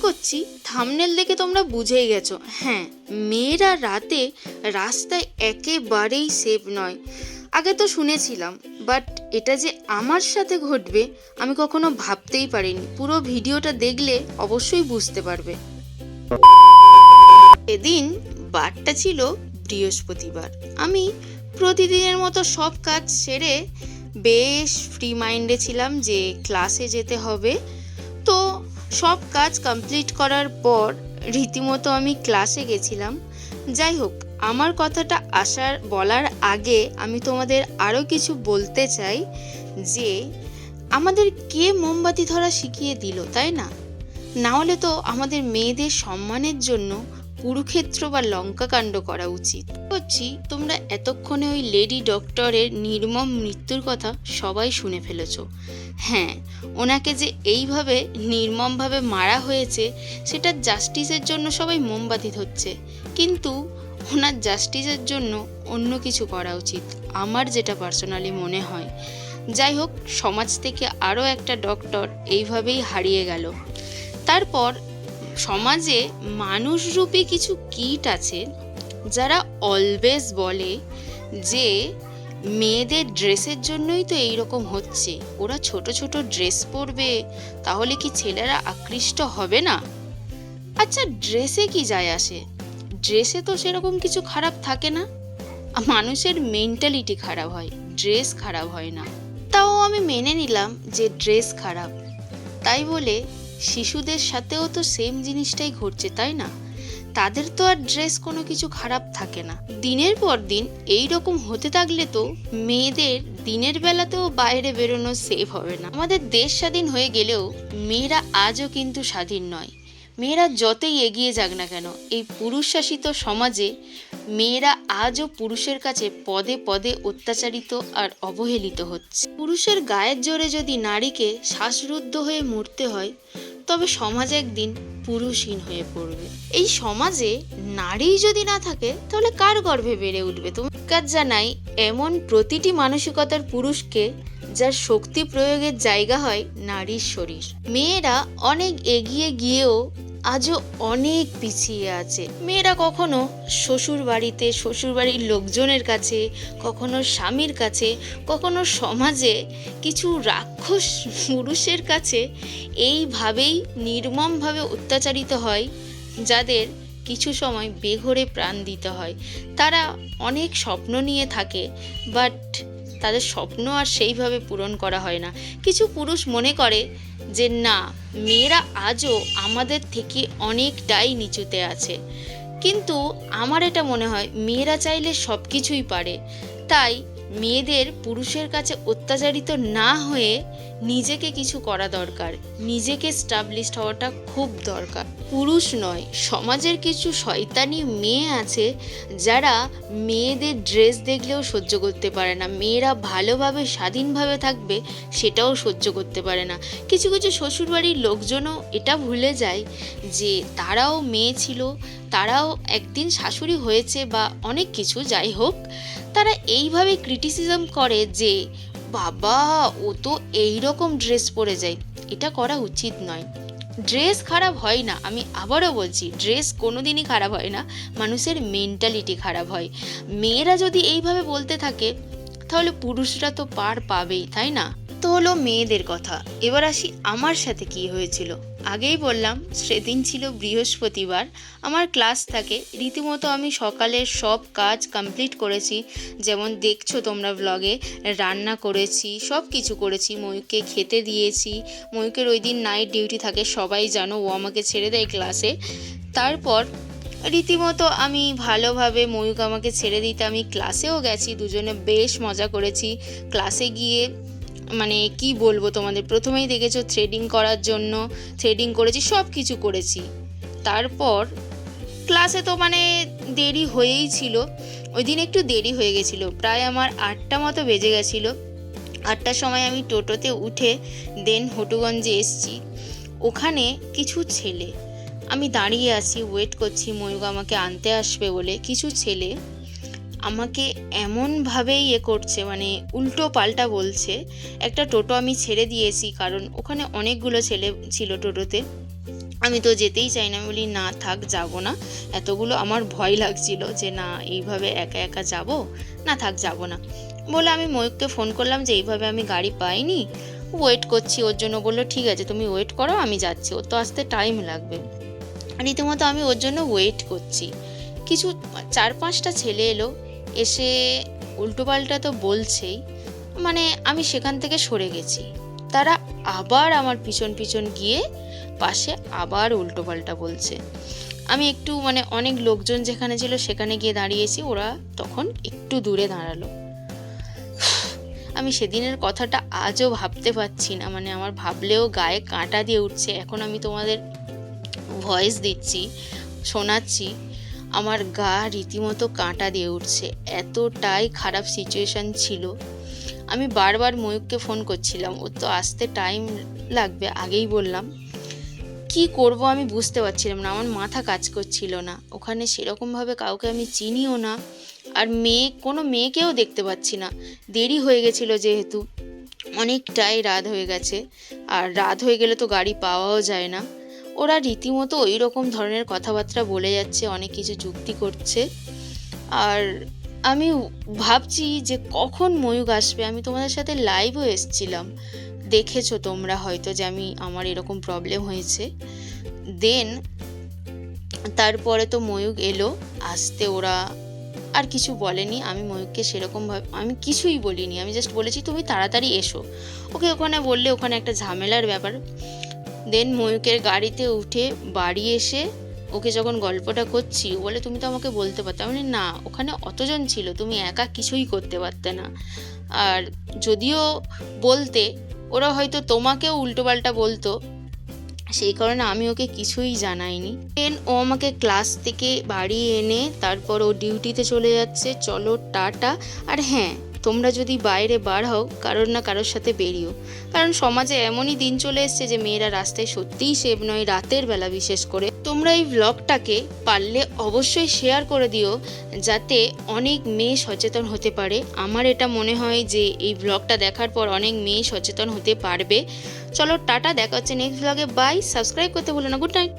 করছি থামনেল দেখে তোমরা বুঝেই গেছো। হ্যাঁ মেয়েরা রাতে রাস্তায় একেবারেই সেফ নয়। আগে তো শুনেছিলাম বাট এটা যে আমার সাথে ঘটবে, আমি কখনো ভাবতেই পারিনি। পুরো ভিডিওটা দেখলে অবশ্যই বুঝতে পারবে। এদিন বারটা ছিল বৃহস্পতিবার। আমি প্রতিদিনের মতো সব কাজ সেরে বেশ ফ্রি মাইন্ডে ছিলাম যে ক্লাসে যেতে হবে। সব কাজ কমপ্লিট করার পর রীতিমতো আমি ক্লাসে গেছিলাম। যাই হোক, আমার কথাটা আসার, বলার আগে আমি তোমাদের আরও কিছু বলতে চাই যে, আমাদের কে মোমবাতি ধরা শিখিয়ে দিল, তাই না? না হলে তো আমাদের মেয়েদের সম্মানের জন্য কুরুক্ষেত্র বা লঙ্কাকাণ্ড করা উচিত। করছি তোমরা এতক্ষণে ওই লেডি ডক্টরের নির্মম মৃত্যুর কথা সবাই শুনে ফেলেছো। হ্যাঁ ওনাকে যে এইভাবে নির্মমভাবে মারা হয়েছে, সেটা জাস্টিসের জন্য সবাই মোমবাতি ধরছে। কিন্তু ওনার জাস্টিসের জন্য অন্য কিছু করা উচিত, আমার যেটা পার্সোনালি মনে হয়। যাই হোক, সমাজ থেকে আরও একটা ডক্টর এইভাবেই হারিয়ে গেল। তারপর সমাজে মানুষরূপী কিছু কীট আছে যারা অলওয়েজ বলে যে মেয়েদের ড্রেসের জন্যই তো এই রকম হচ্ছে। ওরা ছোট ছোট ড্রেস পরবে, তাহলে কি ছেলেরা আকৃষ্ট হবে না? আচ্ছা ড্রেসে কি যায় আসে? ড্রেসে তো সেরকম কিছু খারাপ থাকে না। মানুষের মেন্টালিটি খারাপ হয়, ড্রেস খারাপ হয় না। তাও আমি মেনে নিলাম যে ড্রেস খারাপ। তাই বলে শিশুদের সাথেও তো সেম জিনিসটাই ঘটছে, তাই না? তাদের তো আর ড্রেস কোনো কিছু খারাপ থাকে না। দিনের পর দিন এই রকম হতে থাকলে তো মেয়েদের দিনের বেলাতেও বাইরে বেরোনো সেফ হবে না। আমাদের দেশ স্বাধীন হয়ে গেলেও মেয়েরা আজও কিন্তু স্বাধীন নয়। মেয়েরা যতই এগিয়ে যাক না কেন, এই পুরুষ শাসিত সমাজে মেয়েরা আজও পুরুষের কাছে পদে পদে অত্যাচারিত আর অবহেলিত হচ্ছে। পুরুষের গায়ের জোরে যদি নারীকে শ্বাসরুদ্ধ হয়ে মরতে হয় তবে সমাজ একদিন পুরুষহীন হয়ে পড়বে। এই সমাজে নারী যদি না থাকে, তাহলে কার গর্ভে বেড়ে উঠবে? তুমি কাজ জানাই, এমন প্রতিটি মানসিকতার পুরুষকে যার শক্তি প্রয়োগের জায়গা হয় নারীর শরীর। মেয়েরা অনেক এগিয়ে গিয়েও আজও অনেক পিছিয়ে আছে। মেয়েরা কখনো শ্বশুর বাড়িতে শ্বশুর বাড়ির লোকজনের কাছে, কখনো স্বামীর কাছে, কখনো সমাজে কিছু রাক্ষস পুরুষের কাছে এইভাবেই নির্মমভাবে অত্যাচারিত হয়, যাদের কিছু সময় বেঘরে প্রাণ দিতে হয়। তারা অনেক স্বপ্ন নিয়ে থাকে বাট তাদের স্বপ্ন আর সেইভাবে পূরণ করা হয় না। কিছু পুরুষ মনে করে যে, না, মেয়েরা আজও আমাদের থেকে অনেকটাই নিচুতে আছে। কিন্তু আমার এটা মনে হয়, মেয়েরা চাইলে সব কিছুই পারে। তাই মেয়েদের পুরুষের কাছে অত্যাচারিত না হয়ে নিজেকে কিছু করা দরকার। নিজেকে স্টাবলিশড হওয়াটা খুব দরকার। পুরুষ নয়, সমাজের কিছু শয়তানি মেয়ে আছে যারা মেয়েদের ড্রেস দেখলেও সহ্য করতে পারে না। মেয়েরা ভালোভাবে, স্বাধীনভাবে থাকবে সেটাও সহ্য করতে পারে না। কিছু কিছু শ্বশুরবাড়ির লোকজনও এটা ভুলে যায় যে তারাও মেয়ে ছিল তারাও একদিন শাশুড়ি হয়েছে বা অনেক কিছু, যাই হোক, তারা এইভাবে ক্রিটিসিজম করে যে, বাবা, ও তো এই রকম ড্রেস পরে যায়। এটা করা উচিত নয়। ড্রেস খারাপ হয় না। আমি আবারও বলছি ড্রেস কোনোদিনই খারাপ হয় না। মানুষের মেন্টালিটি খারাপ হয়। মেয়েরা যদি এইভাবে বলতে থাকে তাহলে পুরুষরা তো পার পাবেই, তাই না? তো হলো মেয়েদের কথা। এবার আসি আমার সাথে কি হয়েছিল। আগেই বললাম, সেদিন ছিল বৃহস্পতিবার, আমার ক্লাস থাকে। রীতিমতো আমি সকালের সব কাজ কমপ্লিট করেছি। যেমন দেখছ তোমরা ব্লগে রান্না করেছি সব কিছু করেছি। ময়ূরকে খেতে দিয়েছি। ময়ূকের ওই দিন নাইট ডিউটি থাকে, সবাই জানো ও আমাকে ছেড়ে দেয় ক্লাসে তারপর রীতিমতো আমি ভালোভাবে ময়ূক আমাকে ছেড়ে দিতে আমি ক্লাসেও গেছি, দুজনে বেশ মজা করেছি। ক্লাসে গিয়ে মানে কি বলব তোমাদের, প্রথমেই দেখেছ থ্রেডিং করার জন্য থ্রেডিং করেছি সব কিছু করেছি। তারপর ক্লাসে তো মানে দেরি হয়েই ছিল, ওই দিন একটু দেরি হয়ে গেছিল, প্রায় আমার আটটা মতো বেজে গেছিল। আটটার সময় আমি টোটোতে উঠে দেন হটুগঞ্জে এসছি। ওখানে কিছু ছেলে আমি দাঁড়িয়ে আছি ওয়েট করছি ময়ূক আমাকে আনতে আসবে বলে। কিছু ছেলে আমাকে এমনভাবে ইয়ে করছে মানে উল্টো পাল্টা বলছে। একটা টোটো আমি ছেড়ে দিয়েছি, কারণ ওখানে অনেকগুলো ছেলে ছিল টোটোতে। আমি তো যেতেই চাই না বলি, না থাক, যাব না। এতগুলো আমার ভয় লাগছিল যে, না, এইভাবে একা একা যাব? না থাক, যাব না। বলে আমি ময়ূককে ফোন করলাম যে, এইভাবে আমি গাড়ি পাইনি? ওয়েট করছি, ওর জন্য বলল, ঠিক আছে, তুমি ওয়েট করো, আমি যাচ্ছি। ওর তো আসতে টাইম লাগবে। রীতিমতো আমি ওর জন্য ওয়েট করছি। কিছু চার পাঁচটা ছেলে এলো, এসে উল্টোপাল্টা তো বলছেই মানে আমি সেখান থেকে সরে গেছি। তারা আবার আমার পিছন পিছন গিয়ে পাশে আবার উল্টোপাল্টা বলছে। আমি একটু মানে অনেক লোকজন যেখানে ছিল সেখানে গিয়ে দাঁড়িয়েছি, ওরা তখন একটু দূরে দাঁড়াল। আমি সেদিনের কথাটা আজও ভাবতে পারছি না মানে আমার ভাবলেও গায়ে কাঁটা দিয়ে উঠছে, এখন আমি তোমাদের ভয়েস দিচ্ছি, শোনাচ্ছি, আমার গা রীতিমতো কাঁটা দিয়ে উঠছে। এতটাই খারাপ সিচুয়েশান ছিল। আমি বারবার ময়ূককে ফোন করছিলাম। ওর তো আসতে টাইম লাগবে, আগেই বললাম। কি করব আমি বুঝতে পারছিলাম না, আমার মাথা কাজ করছিল না। ওখানে সেরকমভাবে কাউকে আমি চিনিও না, আর মেয়ে, কোনো মেয়েকেও দেখতে পাচ্ছি না। দেরি হয়ে গেছিল যেহেতু, অনেকটাই রাত হয়ে গেছে। আর রাত হয়ে গেলে তো গাড়ি পাওয়াও যায় না। ওরা রীতিমতো ওই রকম ধরনের কথাবার্তা বলে যাচ্ছে, অনেক কিছু যুক্তি করছে। আর আমি ভাবছি যে কখন ময়ূক আসবে? আমি তোমাদের সাথে লাইভও এসছিলাম। দেখেছ তোমরা হয়তো যে আমি, আমার এরকম প্রবলেম হয়েছে। দেন তারপরে তো ময়ূক এলো, আসতে ওরা আর কিছু বলেনি। আমি ময়ূককে সেরকমভাবে আমি কিছুই বলিনি। আমি জাস্ট বলেছি, তুমি তাড়াতাড়ি এসো। ওকে ওখানে বললে ওখানে একটা ঝামেলার ব্যাপার। দেন ময়ূকের গাড়িতে উঠে বাড়ি এসে ওকে যখন গল্পটা করছি, ও বলে, তুমি তো আমাকে বলতে পারতে। আমি না, ওখানে অতজন ছিল, তুমি একা কিছুই করতে পারতে না। আর যদিও বলতে, ওরা হয়তো তোমাকেও উল্টোপাল্টা বলতো, সেই কারণে আমি ওকে কিছুই জানাইনি। দেন ও আমাকে ক্লাস থেকে বাড়ি এনে তারপর ও ডিউটিতে চলে যাচ্ছে। চলো, টাটা। আর হ্যাঁ তোমরা যদি বাইরে বার হও, কারোর না কারোর সাথে বেরিও। কারণ সমাজে এমনই দিন চলে এসছে যে মেয়েরা রাস্তায় সত্যিই সেভ নয়, রাতের বেলা বিশেষ করে। তোমরা এই ব্লগটাকে পারলে অবশ্যই শেয়ার করে দিও, যাতে অনেক মেয়ে সচেতন হতে পারে। আমার এটা মনে হয় যে এই ব্লগটা দেখার পর অনেক মেয়ে সচেতন হতে পারবে। চলো টাটা, দেখা হচ্ছে নেক্সট ব্লগে বাই সাবস্ক্রাইব করতে ভুলো না। Good night